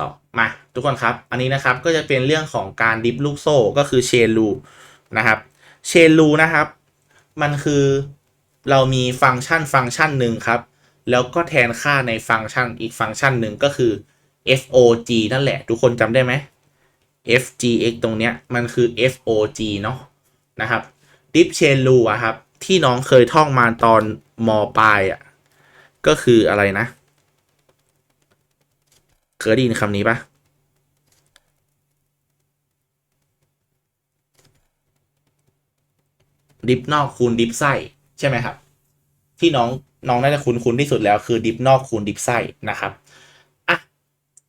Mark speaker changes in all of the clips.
Speaker 1: ต่อมาทุกคนครับ อันนี้นะครับก็จะเป็นเรื่องของการดิฟลูกโซ่ก็คือเชนลูนะครับเชนลูนะครับ มันคือเรามีฟังก์ชันฟังก์ชันหนึ่งครับ แล้วก็แทนค่าในฟังก์ชันอีกฟังก์ชันหนึ่งก็คือ fog นั่นแหละ ทุกคนจำได้ไหม fgx ตรงเนี้ยมันคือ fog เนาะนะครับดิฟเชนลูอะครับ ที่น้องเคยท่องมาตอนมปลายอะก็คืออะไรนะ เคยได้ยินคำนี้ปะดิฟนอกคูณดิฟไส้ใช่ไหมครับ ที่น้องน้องน่าจะคุ้นคุ้นที่สุดแล้วคือดิฟนอกคูณดิฟไส้นะครับอะ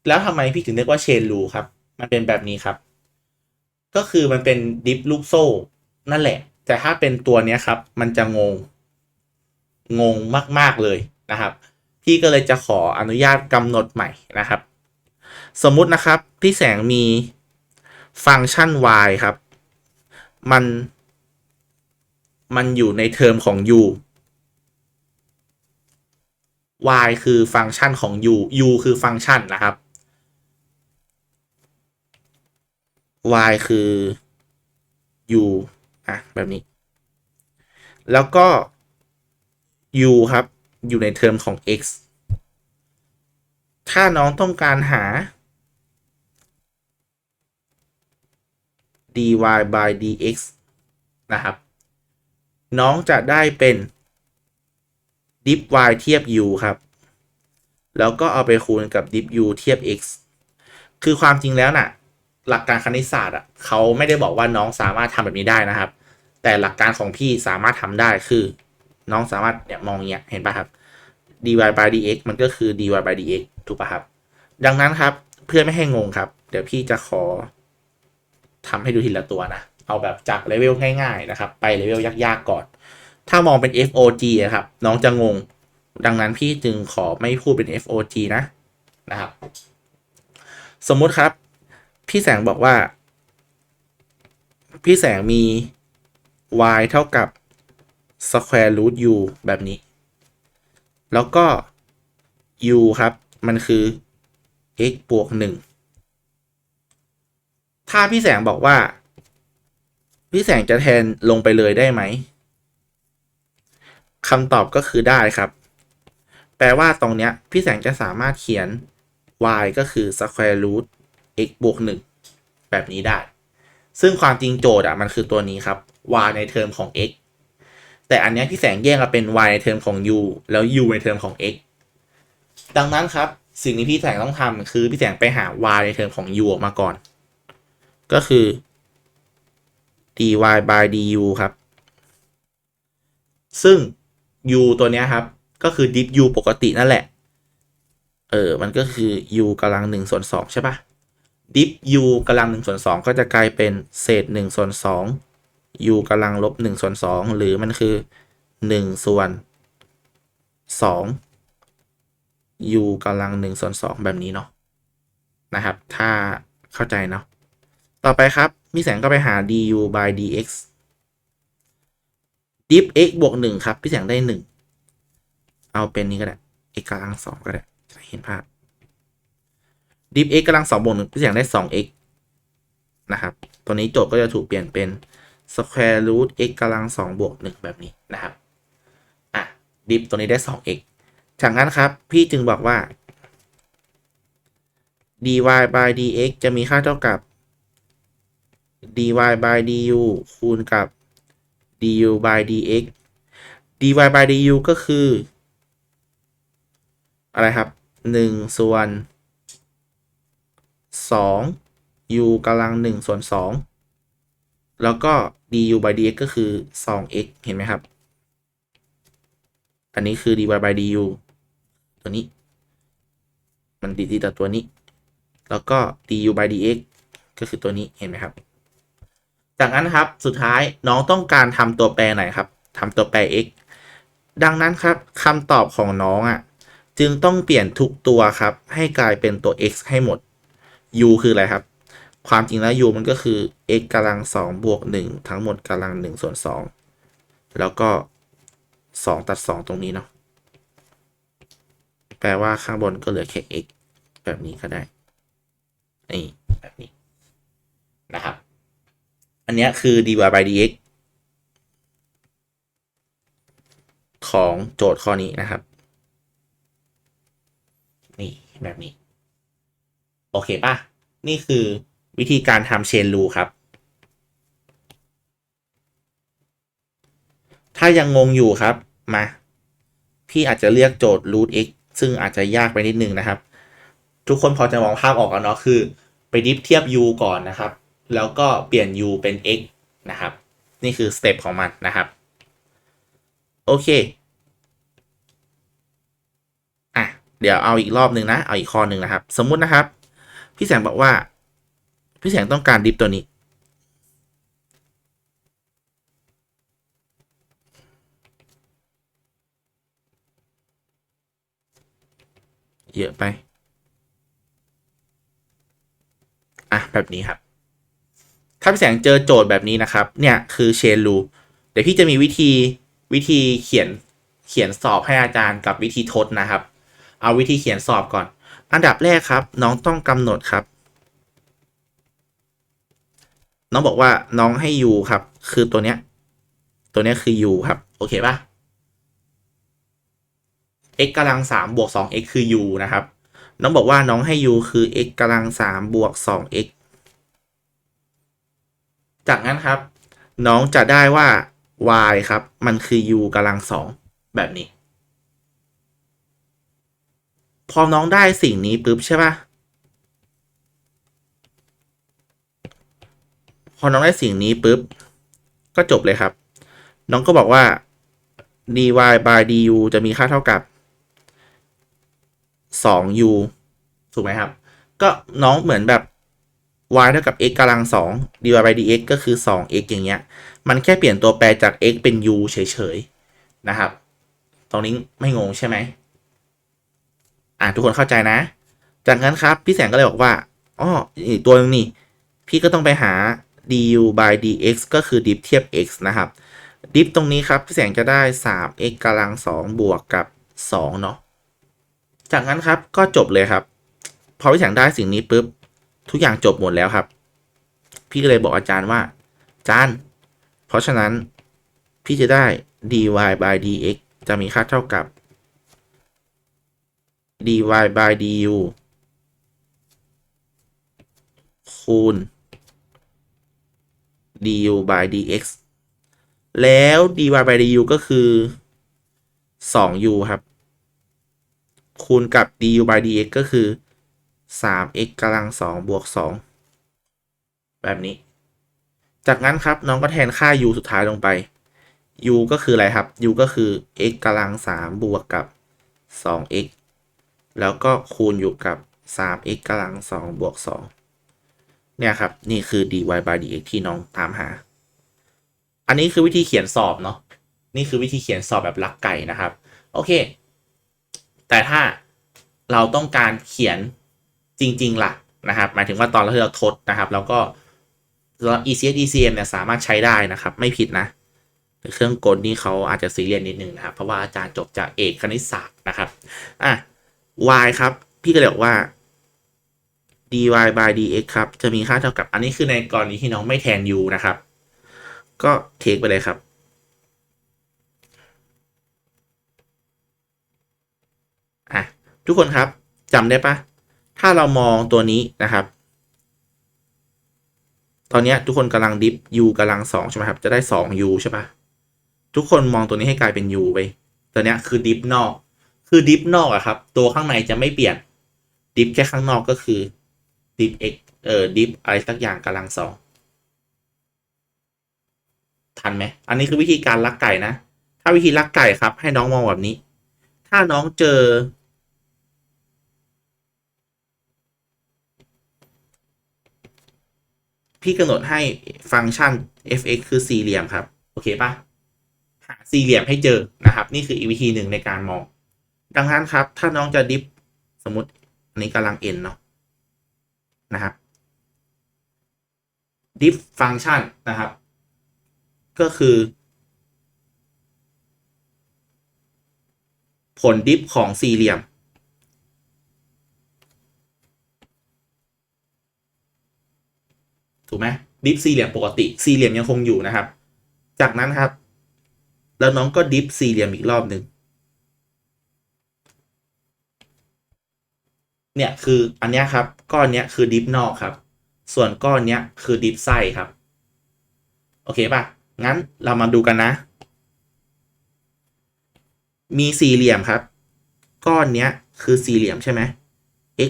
Speaker 1: แล้วทำไมพี่ถึงเรียกว่าเชนรูครับ มันเป็นแบบนี้ครับ ก็คือมันเป็นดิฟลูกโซ่นั่นแหละ แต่ถ้าเป็นตัวเนี้ยครับ มันจะงง งงมาก ๆ เลยนะครับ พี่ก็เลยจะขออนุญาตกำหนดใหม่นะครับ สมมุตินะครับ พี่แสงมีฟังก์ชัน y ครับ มัน มันอยู่ในเทอมของ u y คือฟังก์ชันของ u u คือฟังก์ชันนะครับ y คือ u อะ แบบนี้ แล้วก็ u ครับ อยู่ในเทอมของ x ถ้าน้องต้องการหา dy by dx นะครับ น้องจะได้เป็น dip y เทียบ u ครับ แล้วก็เอาไปคูณกับ dip u เทียบ x คือความจริงแล้วน่ะ หลักการคณิตศาสตร์อะเขาไม่ได้บอกว่าน้องสามารถทำแบบนี้ได้นะครับ แต่หลักการของพี่สามารถทำได้คือ น้องสามารถเนี่ยมองเงี้ยเห็นป่ะครับ dy by dx มันก็คือ dy by dx ถูกป่ะครับ ดังนั้นครับเพื่อไม่ให้งงครับ เดี๋ยวพี่จะขอ ทำให้ดูทีละตัวนะ เอาแบบจากเลเวลง่ายๆนะครับ ไปเลเวลยากๆก่อน ถ้ามองเป็น FOG อะครับ น้องจะงง ดังนั้นพี่จึงขอไม่พูดเป็น FOG นะนะครับ สมมุติครับ พี่แสงบอกว่า พี่แสงมี y เท่ากับ square root u แบบนี้ แล้วก็ u ครับ มันคือ x บวก1 ถ้าพี่แสงบอกว่า พี่แสงจะแทนลงไปเลยได้ไหมคำตอบก็คือได้ครับ แปลว่าตรงเนี้ย พี่แสงจะสามารถเขียน y ก็คือ square root x บวก1แบบนี้ได้ ซึ่งความจริงโจทย์อะมันคือตัวนี้ครับ y ในเทอมของ x แต่อันเนี้ยพี่แสงแยกมาเป็น y ในเทอมของ u แล้ว u ในเทอมของ x ดังนั้นครับ สิ่งที่พี่แสงต้องทำคือพี่แสงไปหา y ในเทอมของ u ออกมาก่อน ก็คือ dy by du ครับ ซึ่ง u ตัวเนี้ยครับ ก็คือ dip u ปกตินั่นแหละ เออ มันก็คือ u กำลัง1ส่วน2ใช่ปะ dip u กำลัง1ส่วน2ก็จะกลายเป็นเศษ1ส่วน2 u กำลังลบ1ส่วน2หรือมันคือ1ส่วน2 u กำลัง1ส่วน2แบบนี้เนาะนะครับ ถ้าเข้าใจเนาะ ต่อไปครับ มีแสงก็ไปหา du by dx dip x บวก1ครับ พี่แสงได้1เอาเป็นนี้ก็ได้ x กำลัง2ก็ได้ จะเห็นภาพ dip x กำลัง2บวก1พี่แสงได้ 2x นะครับ ตัวนี้โจทย์ก็จะถูกเปลี่ยนเป็น square root x กำลัง2บวก1แบบนี้นะครับ อะ dip ตัวนี้ได้ 2x จากนั้นครับ พี่จึงบอกว่า dy by dx จะมีค่าเท่ากับ dy by du คูณกับ du by dx dy by du ก็คือ อะไรครับ 1 ส่วน 2 u กำลัง 1 ส่วน 2 แล้วก็ du by dx ก็คือ 2x เห็นไหมครับ อันนี้คือ dy by du ตัวนี้ มันติดที่ต่อตัวนี้ แล้วก็ du by dx ก็คือตัวนี้เห็นไหมครับ จากนั้นครับสุดท้ายน้องต้องการทำตัวแปรไหนครับทำตัวแปร x ดังนั้นครับคำตอบของน้องอะ่ะจึงต้องเปลี่ยนทุกตัวครับ ให้กลายเป็นตัว x ให้หมด u คืออะไรครับ ความจริงแล้ว u มันก็คือ x กำลัง2บวก1ทั้งหมดกำลัง1ส่วน2แล้วก็2ตัด2ตรงนี้เนาะแปลว่าข้างบนก็เหลือแค่ x แบบนี้ก็ได้นี่แบบนี้ อันนี้คือ dy by dx ของโจทย์ข้อนี้นะครับ นี่แบบนี้ โอเคป่ะ นี่คือวิธีการทำเชนรูครับ ถ้ายังงงอยู่ครับ มา พี่อาจจะเรียกโจทย์ root x ซึ่งอาจจะยากไปนิดนึงนะครับ ทุกคนพอจะมองภาพออกแล้วเนาะคือ ไปดิฟเทียบ u ก่อนนะครับ แล้วก็เปลี่ยน u เป็น x นะครับ นี่คือสเต็ปของมันนะครับ โอเค อะ เดี๋ยวเอาอีกรอบหนึ่งนะ เอาอีกข้อหนึ่งนะครับ สมมุตินะครับ พี่แสงบอกว่า พี่แสงต้องการดิฟตัวนี้ เยอะไป อะ แบบนี้ครับ ถ้าพี่แสงเจอโจทย์แบบนี้นะครับ เนี่ยคือเชนรูเดี๋ยวพี่จะมีวิธีวิธีเขียนเขียนสอบให้อาจารย์กับวิธีทดนะครับ เอาวิธีเขียนสอบก่อน อันดับแรกครับ น้องต้องกำหนดครับ น้องบอกว่าน้องให้ u ครับ คือตัวเนี้ย ตัวเนี้ยคือ u ครับ โอเคปะ x กำลังสามบวกสอง x คือ u นะครับ น้องบอกว่าน้องให้ u คือ x กำลังสามบวกสอง x จากนั้นครับ น้องจะได้ว่า y ครับ มันคือ u กำลังสองแบบนี้ พอน้องได้สิ่งนี้ปุ๊บใช่ปะพอน้องได้สิ่งนี้ปุ๊บ ก็จบเลยครับ น้องก็บอกว่า dy by du จะมีค่าเท่ากับ 2u ถูกไหมครับ ก็น้องเหมือนแบบ y เท่ากับ x กำลัง2 dy by dx ก็คือ 2x อย่างเงี้ย มันแค่เปลี่ยนตัวแปรจาก x เป็น u เฉยๆ นะครับ ตรงนี้ไม่งงใช่ไหมอ่าทุกคนเข้าใจนะ จากนั้นครับ พี่แสงก็เลยบอกว่าอ๋ออีกตัวนึงนี่ พี่ก็ต้องไปหา du by dx ก็คือดิฟเทียบ x นะครับ ดิฟตรงนี้ครับ พี่แสงจะได้ 3x กำลัง2บวกกับ2เนาะ จากนั้นครับก็จบเลยครับ พอพี่แสงได้สิ่งนี้ปุ๊บ ทุกอย่างจบหมดแล้วครับ พี่ก็เลยบอกอาจารย์ว่า อาจารย์ เพราะฉะนั้นพี่จะได้ dy by dx จะมีค่าเท่ากับ dy by du คูณ du by dx แล้ว dy by du ก็คือ 2u ครับ คูณกับ du by dx ก็คือ 3x กำลัง2บวก2แบบนี้ จากนั้นครับน้องก็แทนค่า u สุดท้ายลงไป u ก็คืออะไรครับ u ก็คือ x กำลัง3บวกกับ 2x แล้วก็คูณอยู่กับ 3x กำลัง2บวก2เนี่ยครับ นี่คือ dy by dx ที่น้องตามหา อันนี้คือวิธีเขียนสอบเนาะ นี่คือวิธีเขียนสอบแบบลักไก่นะครับ โอเค แต่ถ้าเราต้องการเขียน จริงๆล่ะนะครับ หมายถึงว่าตอนที่เราทดนะครับ แล้วก็ ECS ECM เนี่ยสามารถใช้ได้นะครับ ไม่ผิดนะเครื่องกลนี่เขาอาจจะซีเรียสนิดนึงนะครับ เพราะว่าอาจารย์จบจากเอกคณิตศาสตร์นะครับอะ y ครับ พี่ก็เลยบอกว่า dy by dx ครับ จะมีค่าเท่ากับ อันนี้คือในกรณีที่น้องไม่แทน u นะครับ ก็เทคไปเลยครับ อะ ทุกคนครับจำได้ปะ ถ้าเรามองตัวนี้นะครับ ตอนนี้ทุกคนกำลังดิฟ u กำลังสองใช่ไหมครับ จะได้สอง u ใช่ปะทุกคนมองตัวนี้ให้กลายเป็น u ไป ตัวนี้คือดิฟนอก คือดิฟนอกอะครับ ตัวข้างในจะไม่เปลี่ยน ดิฟแค่ข้างนอกก็คือดิฟ x เอ่อดิฟอะไรสักอย่างกำลังสองทันไหม อันนี้คือวิธีการลักไก่นะ ถ้าวิธีลักไก่ครับ ให้น้องมองแบบนี้ ถ้าน้องเจอ พี่กำหนดให้ฟังก์ชัน f(x) คือสี่เหลี่ยมครับ โอเคปะหาสี่เหลี่ยมให้เจอนะครับ นี่คืออีกวิธีหนึ่งในการมอง ดังนั้นครับ ถ้าน้องจะดิฟสมมติอันนี้กำลัง n เนาะนะครับดิฟฟังก์ชันนะครับ ก็คือ ผลดิฟของสี่เหลี่ยม ถูกไหมดิฟสี่เหลี่ยมปกติสี่เหลี่ยมยังคงอยู่นะครับ จากนั้นครับ แล้วน้องก็ดิฟสี่เหลี่ยมอีกรอบหนึ่งเนี่ยคืออันเนี้ยครับ ก้อนเนี้ยคือดิฟนอกครับ ส่วนก้อนเนี้ยคือดิฟไส้ครับ โอเคป่ะ งั้นเรามาดูกันนะ มีสี่เหลี่ยมครับ ก้อนเนี้ยคือสี่เหลี่ยมใช่ไหม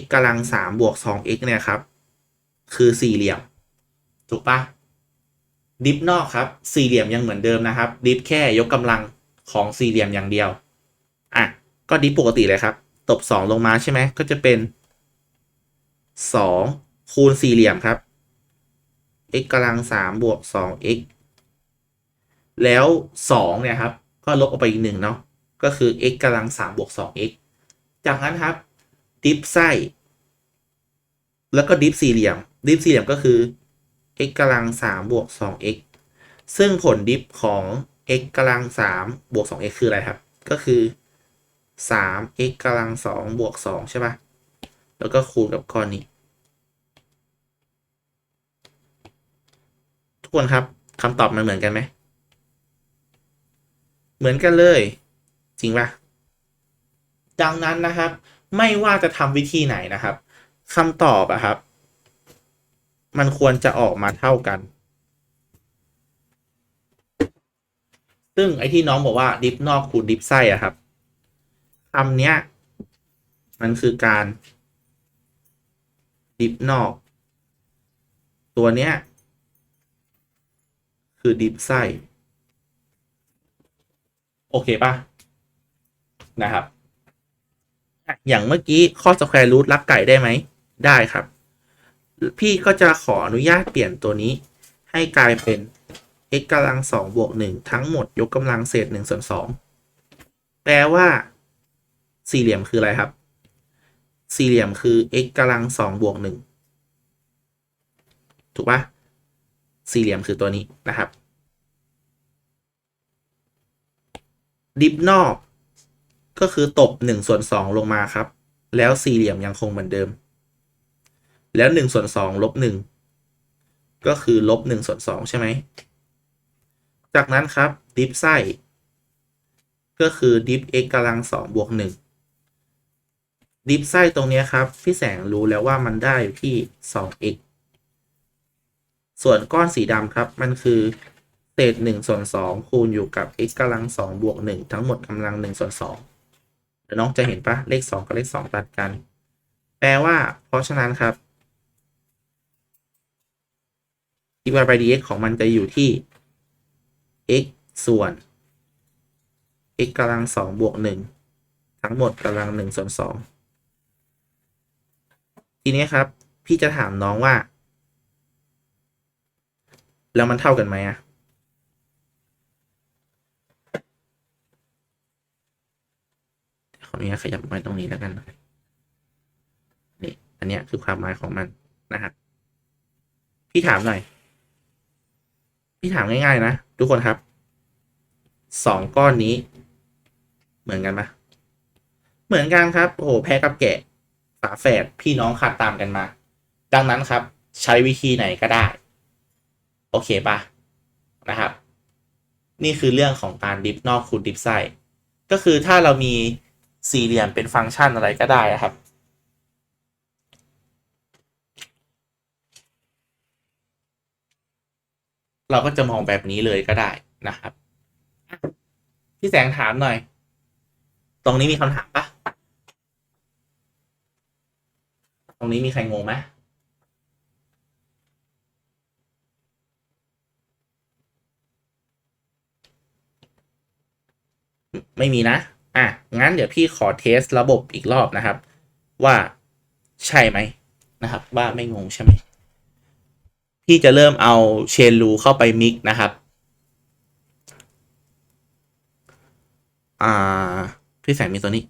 Speaker 1: x กำลังสามบวกสอง x เนี่ยครับ คือสี่เหลี่ยม ถูกปะดิฟนอกครับ สี่เหลี่ยมยังเหมือนเดิมนะครับ ดิฟแค่ยกกำลังของสี่เหลี่ยมอย่างเดียว อะ ก็ดิฟปกติเลยครับ ตบสองลงมาใช่ไหม ก็จะเป็นสองคูณสี่เหลี่ยมครับ x กำลังสามบวกสอง x แล้วสองเนี่ยครับ ก็ลบออกไปอีกหนึ่งเนาะ ก็คือ x กำลังสามบวกสอง x จากนั้นครับ ดิฟไส้ แล้วก็ดิฟสี่เหลี่ยม ดิฟสี่เหลี่ยมก็คือ x กำลังสามบวกสอง x ซึ่งผลดิฟของ x กำลังสามบวกสอง x คืออะไรครับ ก็คือสาม x กำลังสองบวกสองใช่ปะแล้วก็คูณกับก้อนนี้ ทุกคนครับคำตอบมันเหมือนกันไหม เหมือนกันเลย จริงปะดังนั้นนะครับ ไม่ว่าจะทำวิธีไหนนะครับคำตอบอะครับ มันควรจะออกมาเท่ากัน ซึ่งไอ้ที่น้องบอกว่าดิฟนอกคูณดิฟไส้อะครับคำเนี้ย มันคือการดิฟนอก ตัวเนี้ย คือดิฟไส้โอเคป่ะนะครับ อย่างเมื่อกี้ข้อสแควร์รูทลักไก่ได้ไหม ได้ครับ พี่ก็จะขออนุญาตเปลี่ยนตัวนี้ ให้กลายเป็น x กำลังสองบวกหนึ่งทั้งหมดยกกำลังเศษหนึ่งส่วนสองแปลว่า สี่เหลี่ยมคืออะไรครับ สี่เหลี่ยมคือ x กำลังสองบวกหนึ่งถูกปะสี่เหลี่ยมคือตัวนี้นะครับ ดิฟนอก ก็คือตบ1ส่วน2ลงมาครับ แล้วสี่เหลี่ยมยังคงเหมือนเดิม แล้ว1ส่วน2ลบ1ก็คือลบ1ส่วน2ใช่ไหม จากนั้นครับดิฟไส้ก็คือดิฟ x กำลัง2บวก1ดิฟไส้ตรงนี้ครับ พี่แสงรู้แล้วว่ามันได้อยู่ที่ 2x ส่วนก้อนสีดำครับ มันคือเศษ1ส่วน2คูณอยู่กับ x กำลัง2บวก1ทั้งหมดกำลัง1ส่วน2เดี๋ยวน้องจะเห็นปะเลข 2 กับเลข 2 ตัดกัน แปลว่า เพราะฉะนั้นครับ dy by dx ของมันจะอยู่ที่ x ส่วน x กำลัง2บวก1ทั้งหมดกำลัง1ส่วน2ทีนี้ครับ พี่จะถามน้องว่า แล้วมันเท่ากันไหมอะขออนุญาตขยับมาตรงนี้แล้วกันนี่อันนี้คือความหมายของมันนะครับพี่ถามหน่อย พี่ถามง่ายๆนะทุกคนครับสองก้อนนี้ เหมือนกันปะเหมือนกันครับโอ้โหแพ้กับแกะฝาแฝดพี่น้องขัดตามกันมา ดังนั้นครับ ใช้วิธีไหนก็ได้ โอเคปะนะครับ นี่คือเรื่องของการดิฟนอกคูณดิฟไส้ก็คือถ้าเรามีสี่เหลี่ยมเป็นฟังก์ชันอะไรก็ได้ครับ เราก็จะมองแบบนี้เลยก็ได้นะครับ พี่แสงถามหน่อย ตรงนี้มีคำถามปะตรงนี้มีใครงงไหมไม่มีนะ อะ งั้นเดี๋ยวพี่ขอเทสระบบอีกรอบนะครับ ว่าใช่ไหมนะครับ ว่าไม่งงใช่ไหม พี่จะเริ่มเอาเชนรูเข้าไปมิกนะครับอ่าพี่แสงมีตัวนี้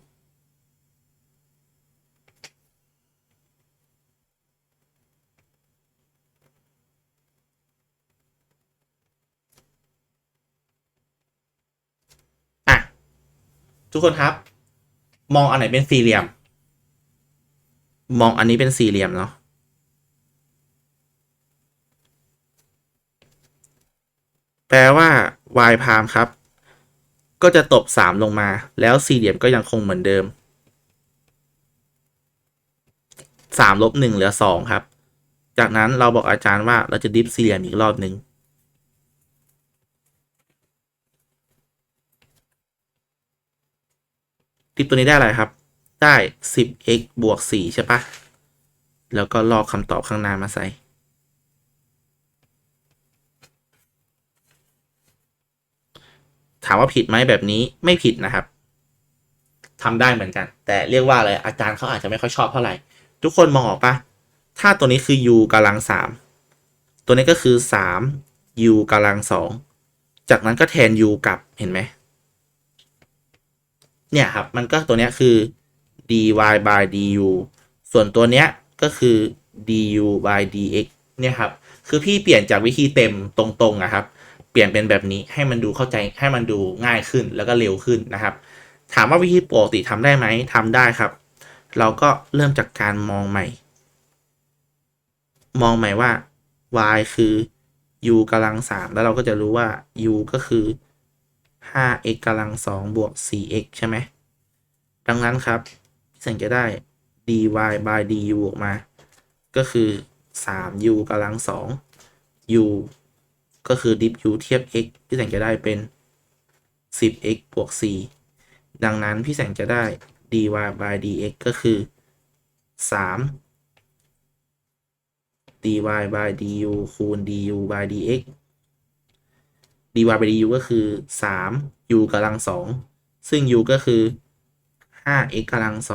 Speaker 1: อะทุกคนครับ มองอันไหนเป็นสี่เหลี่ยม มองอันนี้เป็นสี่เหลี่ยมเนาะ แปลว่า y พามครับ ก็จะตบ 3 ลงมา แล้วสี่เหลี่ยมก็ยังคงเหมือนเดิม 3 ลบ 1 เหลือ 2 ครับ จากนั้นเราบอกอาจารย์ว่าเราจะดิฟสี่เหลี่ยมอีกรอบหนึ่งดิฟตัวนี้ได้อะไรครับ ได้ 10x บวก 4 ใช่ปะแล้วก็ลอกคำตอบข้างหน้ามาใส่ ถามว่าผิดไหมแบบนี้ไม่ผิดนะครับทำได้เหมือนกัน แต่เรียกว่าอะไรอาจารย์เขาอาจจะไม่ค่อยชอบเท่าไหร่ ทุกคนมองออกปะถ้าตัวนี้คือ u กำลังสามตัวนี้ก็คือสาม u กำลังสองจากนั้นก็แทน u กลับเห็นไหมเนี่ยครับมันก็ตัวนี้คือ dy by du ส่วนตัวเนี้ยก็คือ du by dx เนี่ยครับ คือพี่เปลี่ยนจากวิธีเต็มตรงๆนะครับ เปลี่ยนเป็นแบบนี้ให้มันดูเข้าใจให้มันดูง่ายขึ้นแล้วก็เร็วขึ้นนะครับ ถามว่าวิธีปกติทำได้ไหมทำได้ครับ เราก็เริ่มจากการมองใหม่ มองใหม่ว่า y คือ u กำลังสามแล้วเราก็จะรู้ว่า u ก็คือ 5x กำลังสองบวก 4x ใช่ไหม ดังนั้นครับ สังจะได้ dy by du ออกมา ก็คือ 3u กำลังสอง u ก็คือ diff u เทียบ x พี่แสงจะได้เป็น 10x บวก 4 ดังนั้นพี่แสงจะได้ dy by dx ก็คือ 3 dy by du คูณ du by dx dy by du ก็คือ 3 u กำลัง 2 ซึ่ง u ก็คือ 5x กำลัง 2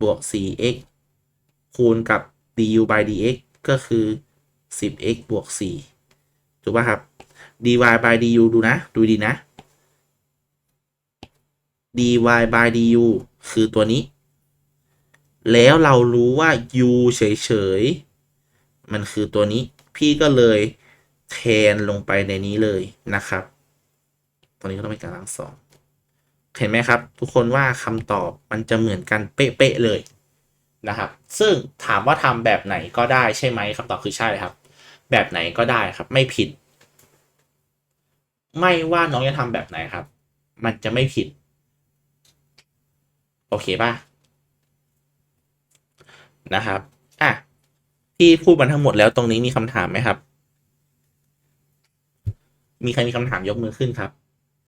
Speaker 1: บวก 4x คูณกับ du by dx ก็คือ 10x บวก4ถูกป่ะครับ dy by du ดูนะ ดูดีนะ dy by du คือตัวนี้ แล้วเรารู้ว่า u เฉยๆ มันคือตัวนี้ พี่ก็เลยแทนลงไปในนี้เลยนะครับ ตอนนี้ก็ต้องเป็นกำลังสอง เห็นไหมครับ ทุกคนว่าคำตอบมันจะเหมือนกันเป๊ะๆเลย นะครับ ซึ่งถามว่าทำแบบไหนก็ได้ใช่ไหมคำตอบคือใช่ครับ แบบไหนก็ได้ครับ ไม่ผิด ไม่ว่าน้องจะทำแบบไหนครับ มันจะไม่ผิด โอเคป่ะนะครับอะที่พูดมาทั้งหมดแล้วตรงนี้มีคำถามไหมครับ มีใครมีคำถามยกมือขึ้นครับ